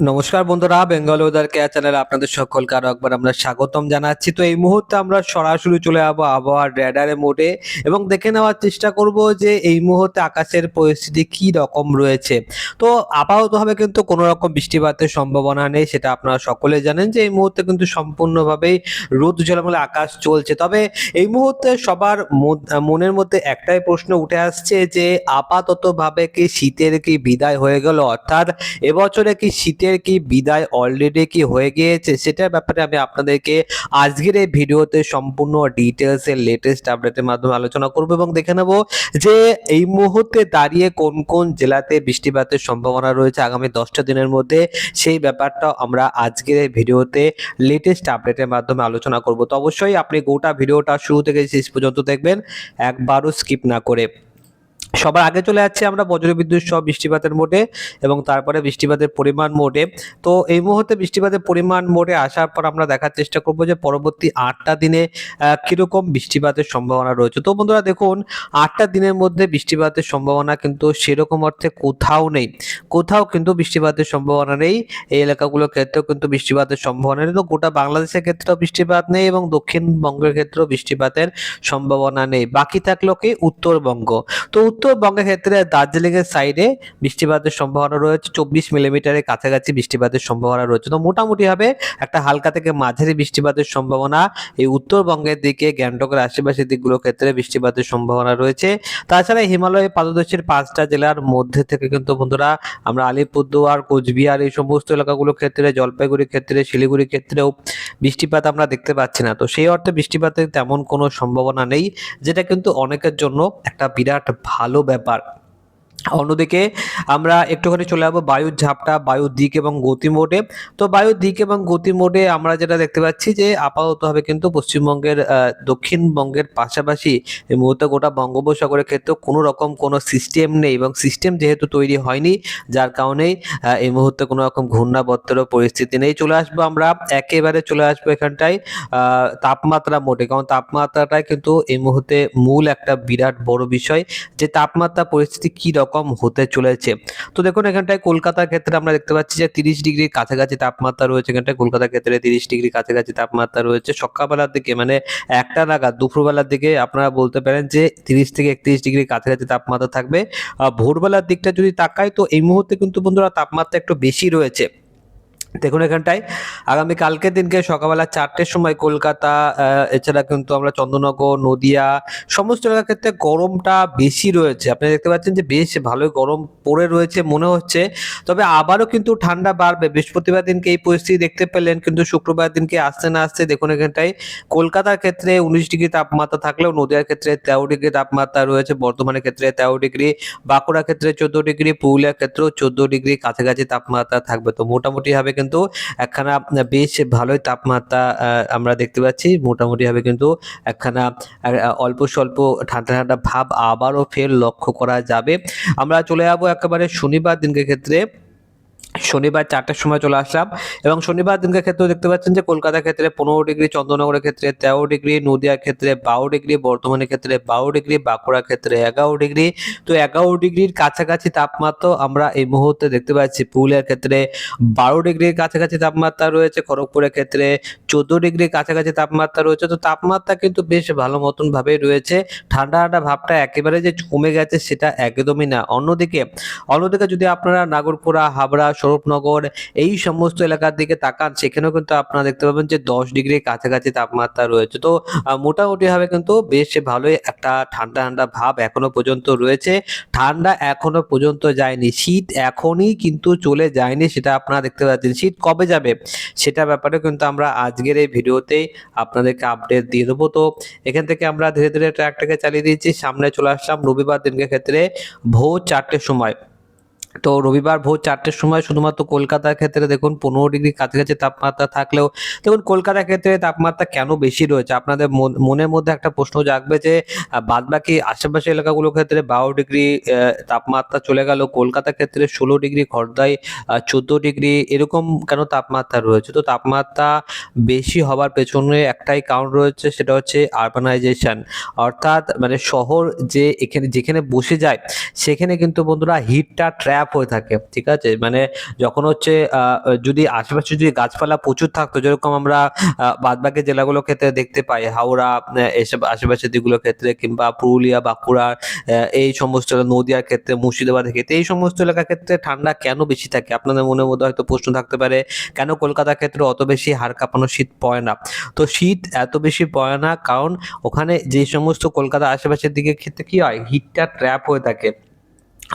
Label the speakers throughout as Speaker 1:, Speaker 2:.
Speaker 1: নমস্কার বন্ধুরা Bengal weather care চ্যানেলে আপনাদের সকলকে আরও একবার আমরা স্বাগতম জানাচ্ছি। তো এই মুহূর্তে আমরা সরাসরি চলে যাব আবহাওয়ার রেডারে মোডে এবং দেখে নেওয়ার চেষ্টা করব যে এই মুহূর্তে আকাশের পরিস্থিতি কি রকম রয়েছে। তো আপাততভাবে কিন্তু কোনো রকম বৃষ্টিপাতের সম্ভাবনা নেই, সেটা আপনারা সকলে জানেন যে এই মুহূর্তে কিন্তু সম্পূর্ণভাবেই রোদ ঝলমলে আকাশ চলছে। তবে এই মুহূর্তে সবার মনের মধ্যে একটাই প্রশ্ন উঠে আসছে যে আপাততভাবে কি শীতের কি বিদায় হয়ে গেল? অর্থাৎ এবছরে কি শীতের কি বিদায় অলরেডি কি হয়ে গিয়েছে সেটার ব্যাপারে আমি আপনাদেরকে আজকের এই ভিডিওতে সম্পূর্ণ ডিটেলস এর লেটেস্ট আপডেটের মাধ্যমে আলোচনা করব এবং দেখে নেব যে এই মুহূর্তে দাঁড়িয়ে কোন কোন জেলাতে বৃষ্টিপাতের সম্ভাবনা রয়েছে আগামী দশটা দিনের মধ্যে সেই ব্যাপারটা আমরা আজকের এই ভিডিওতে লেটেস্ট আপডেটের মাধ্যমে আলোচনা করব। তো অবশ্যই আপনি গোটা ভিডিওটা শুরু থেকে শেষ পর্যন্ত দেখবেন। একবারও স্কিপ না করে। সবার আগে চলে যাচ্ছে আমরা বজ্রবিদ্যুৎ সহ বৃষ্টিপাতের মোডে এবং তারপরে বৃষ্টিপাতের পরিমাণ মোডে। তো এই মুহূর্তে বৃষ্টিপাতের পরিমাণ মোডে আসার পর আমরা দেখার চেষ্টা করব যে পরবর্তী আটটা দিনে কীরকম বৃষ্টিপাতের সম্ভাবনা রয়েছে। তো বন্ধুরা দেখুন, আটটা দিনের মধ্যে বৃষ্টিপাতের সম্ভাবনা কিন্তু সেরকম অর্থে কোথাও নেই। কোথাও কিন্তু বৃষ্টিপাতের সম্ভাবনা নেই। এই এলাকাগুলোর ক্ষেত্রেও কিন্তু বৃষ্টিপাতের সম্ভাবনা নেই। তো গোটা বাংলাদেশের ক্ষেত্রেও বৃষ্টিপাত নেই এবং দক্ষিণবঙ্গের ক্ষেত্রেও বৃষ্টিপাতের সম্ভাবনা নেই। বাকি থাকল কি? উত্তরবঙ্গ। তো উত্তরবঙ্গের ক্ষেত্রে দার্জিলিং এর সাইডে বৃষ্টিপাতের সম্ভাবনা রয়েছে। চব্বিশ মিলিমিটারের কাছাকাছি বৃষ্টিপাতের সম্ভাবনা রয়েছে। তো মোটামুটি ভাবে একটা হালকা থেকে মাঝারি বৃষ্টিপাতের সম্ভাবনা এই উত্তরবঙ্গের দিকে, গ্যাংটকের আশেপাশের দিকগুলোর ক্ষেত্রে বৃষ্টিপাতের সম্ভাবনা রয়েছে। তাছাড়া হিমালয় পাদদেশের পাঁচটা জেলার মধ্যে থেকে কিন্তু বন্ধুরা আমরা আলিপুরদুয়ার, কোচবিহার এই সমস্ত এলাকাগুলোর ক্ষেত্রে জলপাইগুড়ির ক্ষেত্রে শিলিগুড়ির ক্ষেত্রেও বৃষ্টিপাত আমরা দেখতে পাচ্ছি না। তো সেই অর্থে বৃষ্টিপাতের তেমন কোনো সম্ভাবনা নেই, যেটা কিন্তু অনেকের জন্য একটা বিরাট ভালো ব্যাপার। অন্যদিকে আমরা একটুখানি চলে যাব বায়ুর ঝাপটা, বায়ুর দিক এবং গতি মোডে। তো বায়ুর দিক এবং গতি মোডে আমরা যেটা দেখতে পাচ্ছি যে আপাততভাবে কিন্তু পশ্চিমবঙ্গের দক্ষিণবঙ্গের পাশাপাশি এই মুহূর্তে গোটা বঙ্গোপসাগরের ক্ষেত্রে কোনো রকম কোনো সিস্টেম নেই এবং সিস্টেম যেহেতু তৈরি হয়নি, যার কারণেই এই মুহূর্তে কোনো রকম ঘূর্ণাবর্তেরও পরিস্থিতি নেই। চলে আসব আমরা একেবারে চলে আসব এখানটায় তাপমাত্রা মোডে। কারণ তাপমাত্রাটাই কিন্তু এই মুহূর্তে মূল একটা বিরাট বড় বিষয় যে তাপমাত্রা পরিস্থিতি কী রকম হতে চলেছে। তো দেখুন, এখানটায় কলকাতার ক্ষেত্রে আমরা দেখতে পাচ্ছি যে তিরিশ ডিগ্রির কাছাকাছি তাপমাত্রা রয়েছে। এখানটায় কলকাতার ক্ষেত্রে তিরিশ ডিগ্রি কাছাকাছি তাপমাত্রা রয়েছে। সকালবেলার দিকে মানে একটা নাগাদ দুপুরবেলার দিকে আপনারা বলতে পারেন যে তিরিশ থেকে একত্রিশ ডিগ্রি কাছাকাছি তাপমাত্রা থাকবে। ভোরবেলার দিকটা যদি তাকায় তো এই মুহূর্তে কিন্তু বন্ধুরা তাপমাত্রা একটু বেশি রয়েছে। দেখুন এখানটায়, আগামী কালকের দিনকে সকালবেলা চারটের সময় কলকাতা এছাড়া কিন্তু আমরা চন্দ্রনগর, নদিয়া, সমস্ত এলাকার ক্ষেত্রে গরমটা বেশি রয়েছে। আপনি দেখতে পাচ্ছেন যে বেশ ভালোই গরম পড়ে রয়েছে মনে হচ্ছে। তবে আবারও কিন্তু ঠান্ডা বাড়বে। বৃহস্পতিবার দিনকে এই পরিস্থিতি দেখতে পেলেন, কিন্তু শুক্রবার দিনকে আসতে না আসতে দেখুন এখানটায় কলকাতার ক্ষেত্রে উনিশ ডিগ্রি তাপমাত্রা থাকলেও নদিয়ার ক্ষেত্রে তেরো ডিগ্রি তাপমাত্রা রয়েছে, বর্ধমানের ক্ষেত্রে তেরো ডিগ্রি, বাঁকুড়ার ক্ষেত্রে চোদ্দ ডিগ্রি, পুরুলিয়ার ক্ষেত্রেও চোদ্দ ডিগ্রি কাছাকাছি তাপমাত্রা থাকবে। তো মোটামুটি ভাবে কিন্তু একখানা বেশ ভালোই তাপমাত্রা আমরা দেখতে পাচ্ছি। মোটামুটিভাবে কিন্তু একখানা অল্প স্বল্প ঠান্ডা ঠান্ডা ভাব আবারও ফের লক্ষ্য করা যাবে। আমরা চলে যাব একেবারে শনিবার দিনকে ক্ষেত্রে। শনিবার চারটার সময় চলে আসলাম এবং শনিবার দিনকার ক্ষেত্রেও দেখতে পাচ্ছেন যে কলকাতার ক্ষেত্রে পনেরো ডিগ্রি, চন্দ্রনগরের ক্ষেত্রে তেরো ডিগ্রি, নদিয়ার ক্ষেত্রে বারো ডিগ্রি, বর্ধমানের ক্ষেত্রে বারো ডিগ্রি, বাঁকুড়ার ক্ষেত্রে এগারো ডিগ্রি। তো এগারো ডিগ্রির কাছাকাছি তাপমাত্রা আমরা এই মুহূর্তে দেখতে পাচ্ছি। পুরুলিয়ার ক্ষেত্রে বারো ডিগ্রির কাছাকাছি তাপমাত্রা রয়েছে। খড়গপুরের ক্ষেত্রে চোদ্দ ডিগ্রির কাছাকাছি তাপমাত্রা রয়েছে। তো তাপমাত্রা কিন্তু বেশ ভালো মতন ভাবেই রয়েছে। ঠান্ডা ঠান্ডা ভাবটা একেবারে যে কমে গেছে সেটা একদমই না। অন্যদিকে অন্যদিকে যদি আপনারা নাগরপুরা হাবড়া স্বরূপনগর এই সমস্ত এলাকার দিকে তাকান সেখানেও কিন্তু আপনারা দেখতে পাবেন যে দশ ডিগ্রির কাছাকাছি তাপমাত্রা রয়েছে। তো আহ, মোটামুটি ভাবে কিন্তু বেশ ভালোই একটা ঠান্ডা ঠান্ডা ভাব এখনও পর্যন্ত রয়েছে। ঠান্ডা এখনও পর্যন্ত যায়নি শীত এখনই কিন্তু চলে যায়নি সেটা আপনারা দেখতে পাচ্ছেন। শীত কবে যাবে সেটা ব্যাপারে কিন্তু আমরা আজকের এই ভিডিওতেই আপনাদেরকে আপডেট দিয়ে দেবো। তো এখান থেকে আমরা ধীরে ধীরে ট্র্যাকটাকে চালিয়ে দিয়েছি সামনে চলে আসলাম রবিবার দিনকে ক্ষেত্রে ভোর চারটের সময়। তো রবিবার ভোর চারটের সময় শুধুমাত্র কলকাতার ক্ষেত্রে দেখুন পনেরো ডিগ্রি কাছাকাছি তাপমাত্রা থাকলেও দেখুন কলকাতার ক্ষেত্রে তাপমাত্রা কেন বেশি রয়েছে? আপনাদের মন- মনের মধ্যে একটা প্রশ্ন জাগবে যে বাদ বাকি আশেপাশে এলাকাগুলোর ক্ষেত্রে বারো ডিগ্রি তাপমাত্রা চলে গেল, কলকাতার ক্ষেত্রে ষোলো ডিগ্রি খড়দায় চোদ্দ ডিগ্রি, এরকম কেন তাপমাত্রা রয়েছে? তো তাপমাত্রা বেশি হবার পেছনে একটাই কারণ রয়েছে, সেটা হচ্ছে আরবানাইজেশন অর্থাৎ মানে শহর যে এখানে, যেখানে বসে যায়, সেখানে কিন্তু বন্ধুরা হিটটা ট্র্যাপ ট্র্যাপ হয়ে থাকে, ঠিক আছে? মানে যখন হচ্ছে যদি আশেপাশে যদি গাছপালা প্রচুর থাকতো, যেরকম আমরা বাদবাকি জেলাগুলোর ক্ষেত্রে দেখতে পাই, হাওড়া এসব আশেপাশের দিকগুলোর ক্ষেত্রে, কিংবা পুরুলিয়া, বাঁকুড়া এই সমস্ত নদিয়ার ক্ষেত্রে, মুর্শিদাবাদের ক্ষেত্রে, এই সমস্ত এলাকার ক্ষেত্রে ঠান্ডা কেন বেশি থাকে? আপনাদের মনের মধ্যে হয়তো প্রশ্ন থাকতে পারে, কেন কলকাতার ক্ষেত্রে অত বেশি হাড় কাঁপানো শীত পড়ে না? তো শীত এত বেশি পড়ে না, কারণ ওখানে যে সমস্ত কলকাতা আশেপাশের দিকে ক্ষেত্রে কি হয়? হিটটা ট্র্যাপ হয়ে থাকে।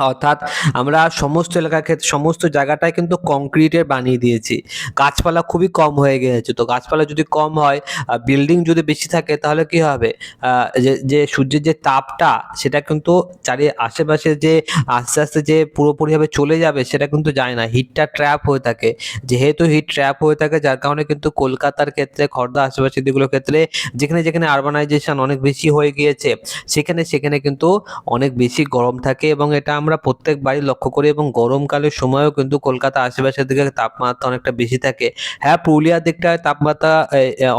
Speaker 1: অর্থাৎ আমরা সমস্ত এলাকার ক্ষেত্রে, সমস্ত জায়গাটাই কিন্তু কংক্রিটের বানিয়ে দিয়েছি। গাছপালা খুবই কম হয়ে গিয়েছে। তো গাছপালা যদি কম হয় বিল্ডিং যদি বেশি থাকে, তাহলে কি হবে? যে যে সূর্যের যে তাপটা, সেটা কিন্তু চারি আশেপাশে যে আস্তে আস্তে যে পুরোপুরিভাবে চলে যাবে, সেটা কিন্তু যায় না। হিটটা ট্র্যাপ হয়ে থাকে। যেহেতু হিট ট্র্যাপ হয়ে থাকে, যার কারণে কিন্তু কলকাতার ক্ষেত্রে, খর্দা আশেপাশে দিকগুলোর ক্ষেত্রে, যেখানে যেখানে আরবানাইজেশন অনেক বেশি হয়ে গিয়েছে, সেখানে সেখানে কিন্তু অনেক বেশি গরম থাকে এবং এটা আমরা প্রত্যেক বাড়ি লক্ষ্য করি এবং গরমকালের সময়ও কিন্তু কলকাতা আশেপাশের দিকে তাপমাত্রা অনেকটা বেশি থাকে। হ্যাঁ পুরুলিয়ার দিকটায় তাপমাত্রা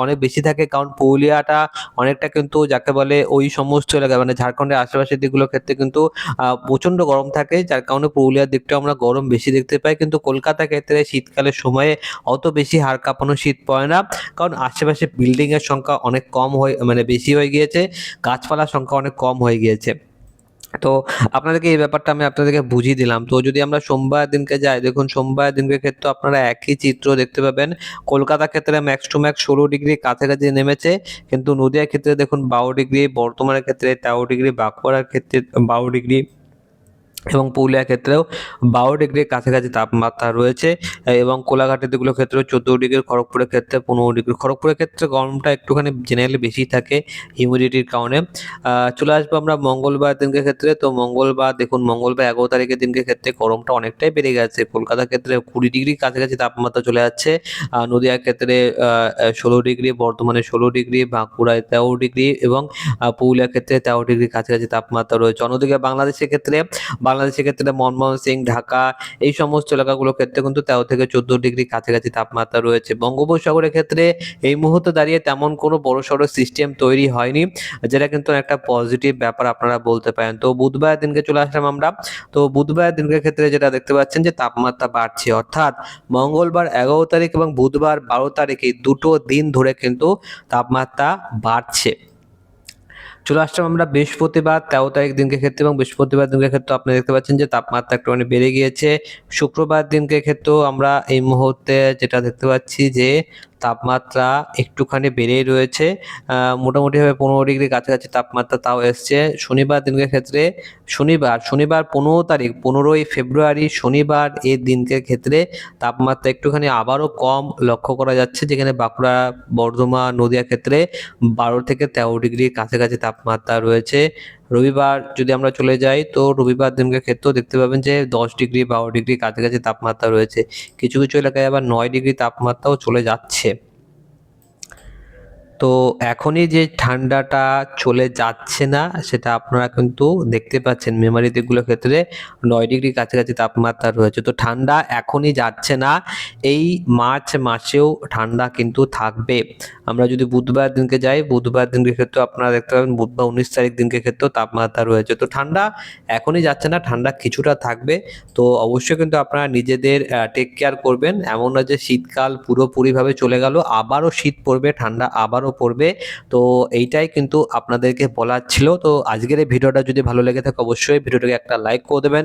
Speaker 1: অনেক বেশি থাকে কারণ পুরুলিয়াটা অনেকটা কিন্তু যাকে বলে ওই সমস্ত এলাকা মানে ঝাড়খণ্ডের আশেপাশের দিকগুলোর ক্ষেত্রে কিন্তু প্রচণ্ড গরম থাকে যার কারণে পুরুলিয়ার দিকটা আমরা গরম বেশি দেখতে পাই। কিন্তু কলকাতা ক্ষেত্রে শীতকালের সময়ে অত বেশি হাড় কাঁপানো শীত পড়ে না কারণ আশেপাশে বিল্ডিংয়ের সংখ্যা অনেক কম হয়ে মানে বেশি হয়ে গিয়েছে, গাছপালার সংখ্যা অনেক কম হয়ে গিয়েছে। তো আপনাদেরকে এই ব্যাপারটা আমি আপনাদেরকে বুঝিয়ে দিলাম। তো যদি আমরা সোমবার দিনকে যাই, দেখুন সোমবার দিনকে ক্ষেত্রে আপনারা একই চিত্র দেখতে পাবেন। কলকাতা ক্ষেত্রে ম্যাক্স টু ম্যাক্স ষোলো ডিগ্রি কাছাকাছি নেমেছে, কিন্তু নদিয়ার ক্ষেত্রে দেখুন বারো ডিগ্রি বর্তমানের ক্ষেত্রে তেরো ডিগ্রি, বাঁকুড়ার ক্ষেত্রে বারো ডিগ্রি। এবং পুরুলিয়ার ক্ষেত্রেও বারো ডিগ্রির কাছাকাছি তাপমাত্রা রয়েছে, এবং কোলাঘাটের দিকগুলোর ক্ষেত্রেও চোদ্দ ডিগ্রি, খড়গপুরের ক্ষেত্রে পনেরো ডিগ্রি। খড়গপুরের ক্ষেত্রে গরমটা একটুখানি জেনারেলি বেশি থাকে হিউমিডিটির কারণে। চলে আসব আমরা মঙ্গলবার দিনকে ক্ষেত্রে। তো মঙ্গলবার, দেখুন, মঙ্গলবার এগারো তারিখের দিনকে ক্ষেত্রে গরমটা অনেকটাই বেড়ে গেছে। কলকাতার ক্ষেত্রে কুড়ি ডিগ্রির কাছাকাছি তাপমাত্রা চলে যাচ্ছে নদিয়ার ক্ষেত্রে ষোলো ডিগ্রি, বর্ধমানে ষোলো ডিগ্রি, বাঁকুড়ায় তেরো ডিগ্রি এবং পুরুলিয়ার ক্ষেত্রে তেরো ডিগ্রির কাছাকাছি তাপমাত্রা রয়েছে। অন্যদিকে বাংলাদেশের ক্ষেত্রে বাংলাদেশের ক্ষেত্রে মনমোহন সিং, ঢাকা, এই সমস্ত এলাকাগুলোর ক্ষেত্রে কিন্তু তেরো থেকে চোদ্দ ডিগ্রি কাছাকাছি তাপমাত্রা রয়েছে। বঙ্গোপসাগরের ক্ষেত্রে এই মুহূর্তে দাঁড়িয়ে তেমন কোনো বড় সড়ো সিস্টেম তৈরি হয়নি, যেটা কিন্তু একটা পজিটিভ ব্যাপার আপনারা বলতে পারেন। তো বুধবার দিনকে চলে আসলাম আমরা। তো বুধবার দিনকে ক্ষেত্রে যেটা দেখতে পাচ্ছেন যে তাপমাত্রা বাড়ছে। অর্থাৎ মঙ্গলবার এগারো তারিখ এবং বুধবার বারো তারিখ দুটো দিন ধরে কিন্তু তাপমাত্রা বাড়ছে। চলে আসলাম আমরা বৃহস্পতিবার, তেরো তারিখ দিনকে ক্ষেত্রে এবং বৃহস্পতিবার দিনকে ক্ষেত্রে আপনি দেখতে পাচ্ছেন যে তাপমাত্রা একটুখানি বেড়ে গিয়েছে। শুক্রবার দিনকে ক্ষেত্রেও আমরা এই মুহূর্তে যেটা দেখতে পাচ্ছি যে তাপমাত্রা একটুখানি বেড়েই রয়েছে। মোটামুটিভাবে পনেরো ডিগ্রি কাছাকাছি তাপমাত্রা তাও এসছে। শনিবার দিনকে ক্ষেত্রে শনিবার শনিবার পনেরো তারিখ, পনেরোই ফেব্রুয়ারি শনিবার এই দিনকে ক্ষেত্রে তাপমাত্রা একটুখানি আবারও কম লক্ষ্য করা যাচ্ছে, যেখানে বাঁকুড়া, বর্ধমান, নদিয়া ক্ষেত্রে বারো থেকে তেরো ডিগ্রির কাছাকাছি তাপমাত্রা রয়েছে। রবিবার যদি আমরা চলে যাই, তো রবিবার দিনকে ক্ষেত্রেও দেখতে পাবেন যে দশ ডিগ্রি, বারো ডিগ্রি কাছাকাছি তাপমাত্রা রয়েছে। কিছু কিছু এলাকায় আবার নয় ডিগ্রি তাপমাত্রাও চলে যাচ্ছে। তো এখনই যে ঠান্ডাটা চলে যাচ্ছে না, সেটা আপনারা কিন্তু দেখতে পাচ্ছেন। মেমারি দিকগুলোর ক্ষেত্রে নয় ডিগ্রি কাছাকাছি তাপমাত্রা রয়েছে। তো ঠান্ডা এখনই যাচ্ছে না, এই মার্চ মাসেও ঠান্ডা কিন্তু থাকবে। আমরা যদি বুধবার দিনকে যাই, বুধবার দিনকে ক্ষেত্রে আপনারা দেখতে পাবেন, বুধবার উনিশ তারিখ দিনকে ক্ষেত্রেও তাপমাত্রা রয়েছে। তো ঠান্ডা এখনই যাচ্ছে না, ঠান্ডা কিছুটা থাকবে। তো অবশ্যই কিন্তু আপনারা নিজেদের টেক কেয়ার করবেন। এমন না যে শীতকাল পুরোপুরিভাবে চলে গেল, আবারও শীত পড়বে, ঠান্ডা আবারও পড়বে। তো এইটাই কিন্তু আপনাদেরকে বলার ছিল। তো আজকের এই ভিডিওটা যদি ভালো লেগে থাকে অবশ্যই ভিডিওটাকে একটা লাইক করে দেবেন।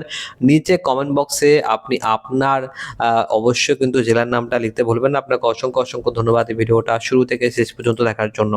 Speaker 1: নিচে কমেন্ট বক্সে আপনি আপনার অবশ্যই কিন্তু জেলার নামটা লিখতে ভুলবেন আপনাকে অসংখ্য অসংখ্য ধন্যবাদ এই ভিডিওটা শুরু থেকে শেষ পর্যন্ত দেখার জন্য।